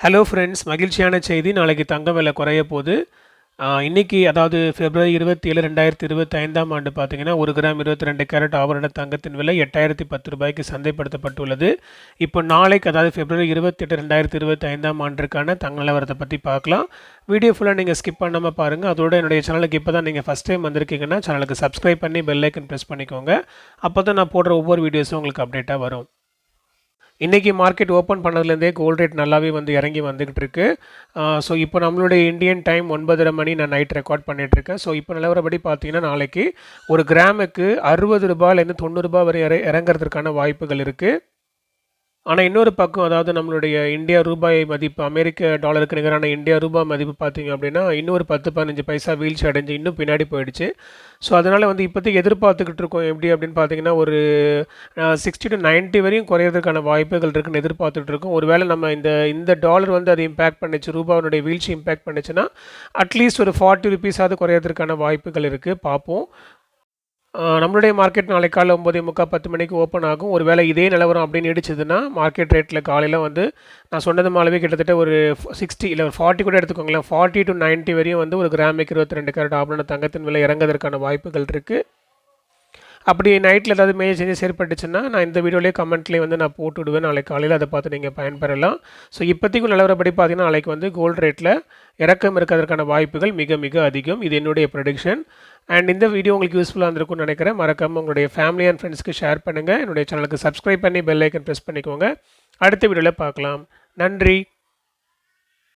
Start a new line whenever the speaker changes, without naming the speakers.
Hello friends மகிழ்ச்சியான செய்தி. நாளைக்கு தங்க விலை குறைய போகுது. இன்றைக்கி இன்னைக்கு அதாவது பிப்ரவரி இருபத்தி ஏழு ரெண்டாயிரத்தி இருபத்தி ஐந்தாம் ஆண்டு பார்த்தீங்கன்னா ஒரு கிராம் இருபத்தி ரெண்டு கேரட் ஆபரண தங்கத்தின் விலை எட்டாயிரத்தி பத்து ரூபாய்க்கு சந்தைப்படுத்தப்பட்டுள்ளது. இப்போ நாளைக்கு அதாவது பிப்ரவரி இருபத்தி எட்டு ரெண்டாயிரத்தி இருபத்தி ஐந்தாம் ஆண்டிற்கான தங்க நிலவரத்தை பற்றி பார்க்கலாம். வீடியோ ஃபுல்லாக நீங்கள் ஸ்கிப் பண்ணாமல் பாருங்கள் அதோட என்னுடைய சேனலுக்கு இப்போ தான் நீங்கள் ஃபஸ்ட் டைம் வந்திருக்கீங்கன்னா சேனலுக்கு சப்ஸ்கிரைப் பண்ணி பெல் ஐக்கன் ப்ரெஸ் பண்ணிக்கோங்க. அப்போ தான் நான் போடுற ஒவ்வொரு வீடியோஸும் உங்களுக்கு அப்டேட்டாக வரும். இன்றைக்கி மார்க்கெட் ஓப்பன் பண்ணதுலேருந்தே கோல்ட் ரேட் நல்லாவே வந்து இறங்கி வந்துக்கிட்டு இருக்கு ஸோ இப்போ நம்மளுடைய இந்தியன் டைம் ஒன்பதரை மணி நான் நைட் ரெக்கார்ட் பண்ணிகிட்ருக்கேன் இருக்கேன் ஸோ இப்போ நிலவரப்படி பார்த்தீங்கன்னா நாளைக்கு ஒரு கிராமுக்கு அறுபது ரூபாயிலேருந்து தொண்ணூறுரூபா வரை இறங்குறதுக்கான வாய்ப்புகள் இருக்குது ஆனால் இன்னொரு பக்கம் அதாவது நம்மளுடைய இந்தியா ரூபாய் மதிப்பு அமெரிக்க டாலருக்கு நிகரான இந்தியா ரூபாய் மதிப்பு பார்த்தீங்க அப்படின்னா இன்னொரு பத்து பதினஞ்சு பைசா வீழ்ச்சி அடைஞ்சு இன்னும் பின்னாடி போயிடுச்சு. ஸோ அதனால் வந்து இப்போதைக்கு எதிர்பார்த்துக்கிட்டு இருக்கோம் எப்படி அப்படின்னு பார்த்தீங்கன்னா ஒரு சிக்ஸ்டி டு 90 வரையும் குறையிறதுக்கான வாய்ப்புகள் இருக்குன்னு எதிர்பார்த்துட்டு இருக்கோம். ஒருவேளை நம்ம இந்த இந்த டாலர் வந்து அது இம்பேக்ட் பண்ணுச்சு ரூபாவுடைய வீழ்ச்சி இம்பேக்ட் பண்ணுச்சுன்னா அட்லீஸ்ட் ஒரு ஃபார்ட்டி ருபீஸாவது குறையிறதுக்கான வாய்ப்புகள் இருக்குது பார்ப்போம். நம்மளுடைய மார்க்கெட் நாளை காலைல ஒம்பதே முக்கால் பத்து மணிக்கு ஓப்பன் ஆகும். ஒரு வேளை இதே நிலவரம் அப்படின்னு இடிச்சதுன்னா மார்க்கெட் ரேட்டில் காலையில் வந்து நான் சொன்னது மாலவே கிட்டத்தட்ட ஒரு சிக்ஸ்டி இல்லை ஒரு ஃபார்ட்டி கூட எடுத்துக்கோங்களேன். ஃபார்ட்டி டு 90 வரையும் வந்து ஒரு கிராமுக்கு இருபத்தி ரெண்டு கேரட் ஆபரண தங்கத்தின் விலை இறங்குவதற்கான வாய்ப்புகள் இருக்குது அப்படி நைட்டில் ஏதாவது மேஜர் சேஞ்சஸ் ஏற்பட்டுச்சுன்னா நான் இந்த வீடியோலேயே கமெண்ட்லேயே வந்து நான் போட்டு விடுவேன் நாளைக்கு காலையில் அதை பார்த்து நீங்கள் பயன்பெறலாம். ஸோ இப்போதைக்கும் நிலவரப்படி பார்த்தீங்கன்னா நாளைக்கு வந்து கோல்டு ரேட்டில் இறக்கம் இருக்கிறதுக்கான வாய்ப்புகள் மிக மிக அதிகம். இது என்னுடைய ப்ரொடிக்ஷன் அண்ட் இந்த வீடியோ உங்களுக்கு யூஸ்ஃபுல்லாக இருந்திருக்கும்னு நினைக்கிறேன். மறக்காமல் உங்களுடைய ஃபேமிலி அண்ட் ஃப்ரெண்ட்ஸ்க்கு ஷேர் பண்ணுங்கள் என்னுடைய சேனலுக்கு சப்ஸ்கிரைப் பண்ணி பெல் ஐக்கன் ப்ரெஸ் பண்ணிக்கோங்க. அடுத்த வீடியோவில் பார்க்கலாம். நன்றி.